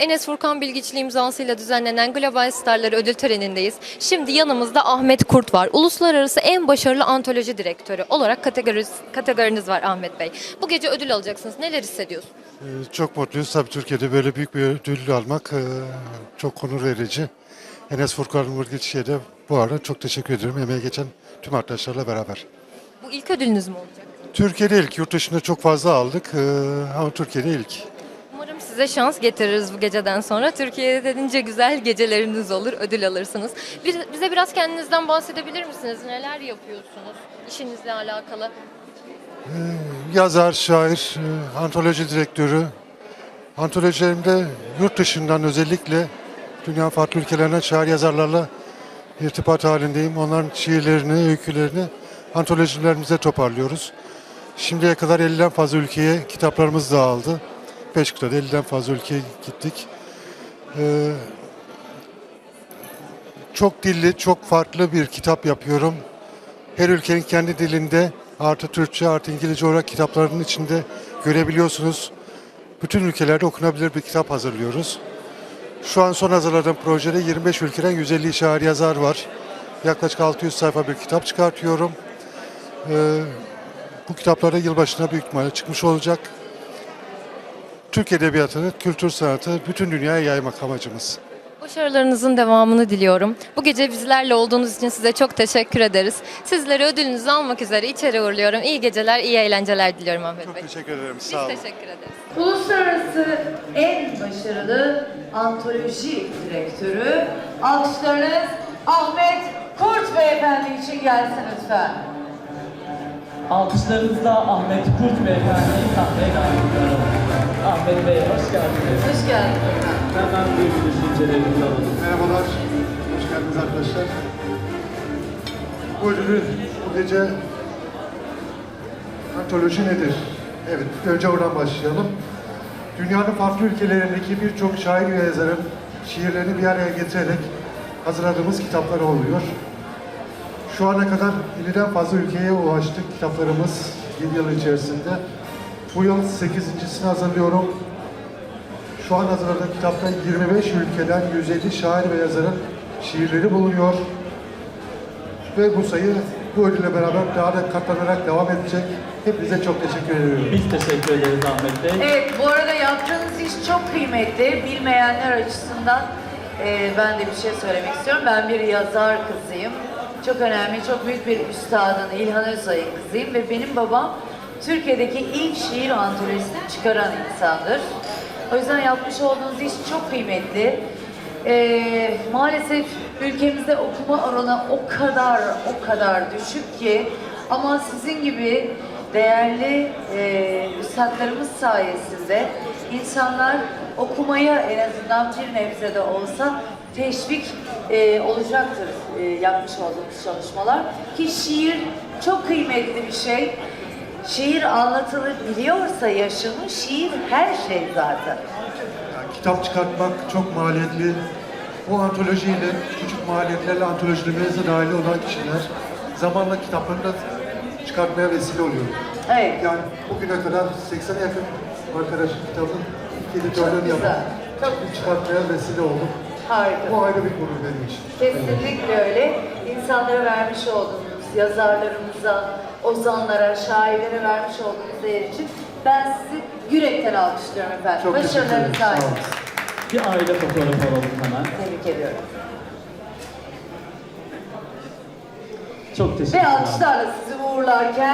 Enes Furkan Bilgiçli imzasıyla düzenlenen Global Starlar ödül törenindeyiz. Şimdi yanımızda Ahmet Kurt var. Uluslararası en başarılı antoloji direktörü olarak kategori, kategoriniz var Ahmet Bey. Bu gece ödül alacaksınız. Neler hissediyorsunuz? Ee, Çok mutluyuz. Tabii Türkiye'de böyle büyük bir ödül almak e, çok onur verici. Enes Furkan Mırgıç'e de bu arada çok teşekkür ederim. Emeğe geçen tüm arkadaşlarla beraber. Bu ilk ödülünüz mü olacak? Türkiye'de ilk, yurt dışında çok fazla aldık e, ama Türkiye'de ilk. Size şans getiririz bu geceden sonra. Türkiye'de dedince güzel geceleriniz olur, ödül alırsınız. Bir- bize biraz kendinizden bahsedebilir misiniz? Neler yapıyorsunuz işinizle alakalı? Yazar, şair, e, antoloji direktörü. Antolojilerimde yurt dışından özellikle dünya farklı ülkelerinden şair yazarlarla irtibat halindeyim. Onların şiirlerini, öykülerini antolojilerimize toparlıyoruz. Şimdiye kadar 50'den fazla ülkeye kitaplarımız dağıldı. 5 kıtada 50'den fazla ülkeye gittik. Ee, çok dilli, çok farklı bir kitap yapıyorum. Her ülkenin kendi dilinde artı Türkçe artı İngilizce olarak kitapların içinde görebiliyorsunuz. Bütün ülkelerde okunabilir bir kitap hazırlıyoruz. Şu an son hazırladığım projede 25 ülkeden 150 şair yazar var. Yaklaşık 600 sayfa bir kitap çıkartıyorum. Ee, bu kitaplarda yılbaşına büyük ihtimalle çıkmış olacak. Türk Edebiyatı'nı, kültür sanatı bütün dünyaya yaymak amacımız. Başarılarınızın devamını diliyorum. Bu gece bizlerle olduğunuz için size çok teşekkür ederiz. Sizleri ödülünüzü almak üzere içeri uğurluyorum. İyi geceler, iyi eğlenceler diliyorum Ahmet Çok Bey. teşekkür ederim. Biz Sağ olun. teşekkür ederiz. Uluslararası en başarılı antoloji direktörü alkışlarınız Ahmet Kurt Beyefendi için gelsin lütfen. Alkışlarınızla Ahmet Kurt Beyefendi'yi sahneye davet ediyorum. Ahmet Bey hoş geldiniz. Hoş geldiniz. Hemen bir düşüncelerinizi alalım. Merhabalar, hoş geldiniz arkadaşlar. Bu ödülü bu gece antoloji nedir? Evet, önce oradan başlayalım. Dünyanın farklı ülkelerindeki birçok şair ve yazarın şiirlerini bir araya getirerek hazırladığımız kitaplar oluyor. Şu ana kadar 50'den fazla ülkeye ulaştık kitaplarımız 7 yıl içerisinde. Bu yıl 8.sini hazırlıyorum. Şu an hazırladığım kitapta 25 ülkeden 150 şair ve yazarın şiirleri bulunuyor. Ve bu sayı bu ödülle beraber daha da katlanarak devam edecek. Hepinize çok teşekkür ediyorum. Biz teşekkür ederiz Ahmet Bey. Evet bu arada yaptığınız iş çok kıymetli. Bilmeyenler açısından e, ben de bir şey söylemek istiyorum. Ben bir yazar kızıyım. Çok önemli, çok büyük bir üstadın İlhan Özay'ın kızıyım ve benim babam Türkiye'deki ilk şiir antolojisini çıkaran insandır. O yüzden yapmış olduğunuz iş çok kıymetli. E, maalesef ülkemizde okuma oranı o kadar o kadar düşük ki ama sizin gibi değerli e, üstadlarımız sayesinde insanlar okumaya en azından bir nebze olsa teşvik e, olacaktır e, yapmış olduğumuz çalışmalar. Ki şiir çok kıymetli bir şey. Şiir anlatılabiliyorsa yaşamı, şiir her şey zaten. Yani kitap çıkartmak çok maliyetli. Bu antolojiyle, küçük maliyetlerle antolojilerimize dahil olan kişiler zamanla kitaplarını da çıkartmaya vesile oluyor. Evet. Yani bugüne kadar 80'e yakın arkadaşın kitabın ilk editörlüğünü Çok çıkartmaya vesile olduk. Harika. Bu ayrı bir konu benim için. Kesinlikle öyle. İnsanlara vermiş olduğunuz, yazarlarımıza, ozanlara, şairlere vermiş olduğunuz değer için ben sizi yürekten alkışlıyorum efendim. Çok teşekkür ederim. Başarılarınız Sağ olun. daim. Bir aile fotoğrafı alalım hemen. Tebrik ediyorum. Çok teşekkür Ve ederim. alkışlarla sizi uğurlarken